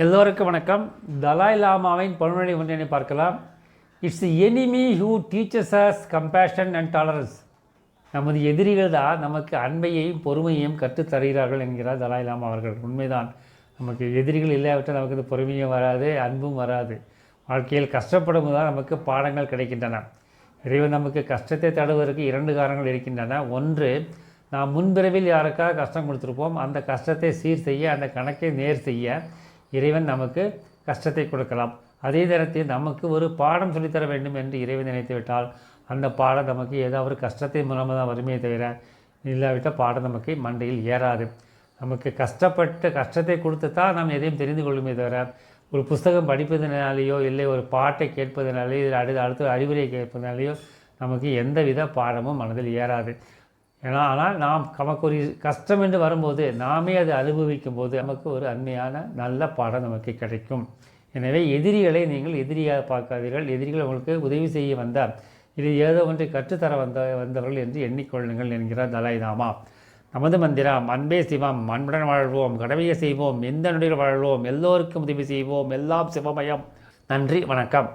எல்லோருக்கும் வணக்கம். தலாய் லாமாவின் பொன்மொழி ஒன்றினை பார்க்கலாம். It's enemy who teachers us compassion and tolerance நமது எதிரிகள் தான் நமக்கு அன்பையையும் பொறுமையையும் கற்றுத் தருகிறார்கள் என்கிறார் தலாய் லாமா அவர்கள். உண்மைதான். நமக்கு எதிரிகள் இல்லாவிட்டால் நமக்கு இந்த பொறுமையும் வராது அன்பும் வராது. வாழ்க்கையில் கஷ்டப்படும் தான் நமக்கு பாடங்கள் கிடைக்கின்றன. இறைவன் நமக்கு கஷ்டத்தை தடுவதற்கு இரண்டு காரணங்கள் இருக்கின்றன. ஒன்று நாம் முன்பிறவில் யாருக்காக கஷ்டம் கொடுத்துருப்போம்? அந்த கஷ்டத்தை சீர் செய்ய அந்த கணக்கை நேர் செய்ய. இறைவன் நமக்கு கஷ்டத்தை கொடுக்கலாம். அதே நேரத்தில் நமக்கு ஒரு பாடம் சொல்லித்தர வேண்டும் என்று இறைவன் நினைத்துவிட்டால் அந்த பாடம் நமக்கு ஏதாவது ஒரு கஷ்டத்தின் மூலமாக தான் வருமே தவிர இல்லாவிட்டால் பாடம் நமக்கு மண்டையில் ஏறாது. நமக்கு கஷ்டப்பட்டு கஷ்டத்தை கொடுத்து தான் நாம் எதையும் தெரிந்து கொள்ளுமே தவிர ஒரு புஸ்தகம் படிப்பதனாலேயோ இல்லை ஒரு பாட்டை கேட்பதனாலேயோ இல்லை அடுத்து அடுத்த அறிவுரையை கேட்பதனாலேயோ நமக்கு எந்தவித பாடமும் மனதில் ஏறாது. ஏன்னா ஆனால் நாம் நமக்கு ஒரு கஷ்டம் என்று வரும்போது நாமே அதை அனுபவிக்கும் போது நமக்கு ஒரு அண்மையான நல்ல பாடம் நமக்கு கிடைக்கும். எனவே எதிரிகளை நீங்கள் எதிரியாக பார்க்காதீர்கள். எதிரிகள் உங்களுக்கு உதவி செய்ய வந்தால் இது ஏதோ ஒன்றை கற்றுத்தர வந்த வந்தவர்கள் என்று எண்ணிக்கொள்ளுங்கள் என்கிறார் தலாய்தாமா. நமது மந்திரம் அன்பே சிவம் அன்புடன் வாழ்வோம் கடமையை செய்வோம் எந்த நொடியில் வாழ்வோம் எல்லோருக்கும் உதவி செய்வோம் எல்லாம் சிவமயம். நன்றி வணக்கம்.